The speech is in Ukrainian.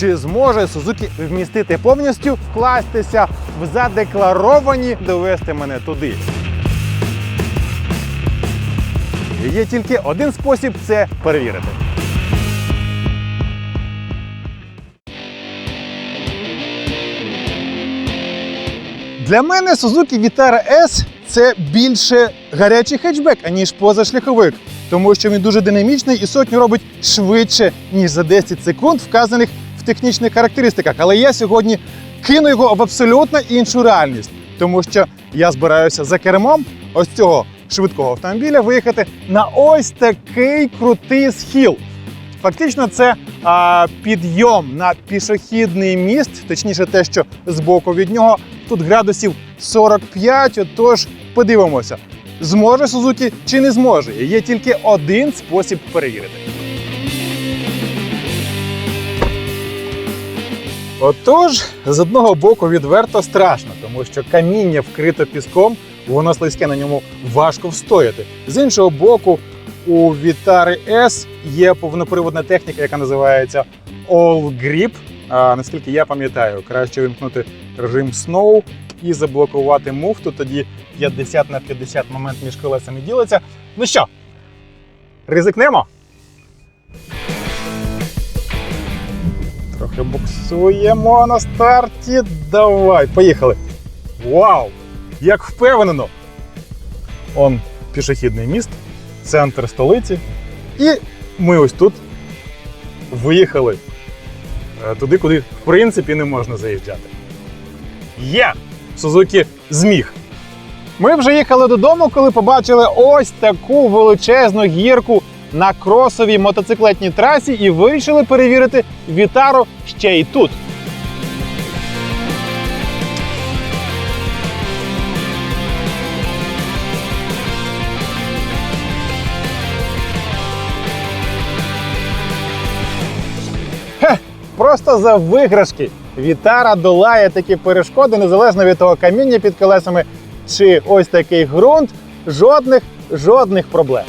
Чи зможе Сузуки вмістити повністю, вкластися в задекларовані, довести мене туди? Є тільки один спосіб це перевірити. Для мене Suzuki Vitara S це більше гарячий хетчбек, аніж позашляховик, тому що він дуже динамічний і сотню робить швидше, ніж за 10 секунд, вказаних в технічних характеристиках. Але я сьогодні кину його в абсолютно іншу реальність, тому що я збираюся за кермом ось цього швидкого автомобіля виїхати на ось такий крутий схил. Фактично, це а, підйом на пішохідний міст, точніше, те, що збоку від нього тут градусів 45. Отож, подивимося, зможе Сузуки чи не зможе. Є тільки один спосіб перевірити. Отож, з одного боку відверто страшно, тому що каміння вкрито піском, воно слизьке на ньому важко встояти. З іншого боку, у Vitara S є повноприводна техніка, яка називається All Grip. А, наскільки я пам'ятаю, краще вимкнути режим Snow і заблокувати муфту. Тоді 50 на 50 момент між колесами ділиться. Ну що, ризикнемо? Трохи буксуємо на старті. Давай, поїхали. Вау! Як впевнено! Он пішохідний міст, центр столиці. І ми ось тут виїхали е, туди, куди в принципі не можна заїжджати. Є! Сузуки зміг. Ми вже їхали додому, коли побачили ось таку величезну гірку на кросовій мотоциклетній трасі і вирішили перевірити Вітару ще й тут. Просто за виграшки Вітара долає такі перешкоди, незалежно від того каміння під колесами чи ось такий ґрунт. Жодних, жодних проблем.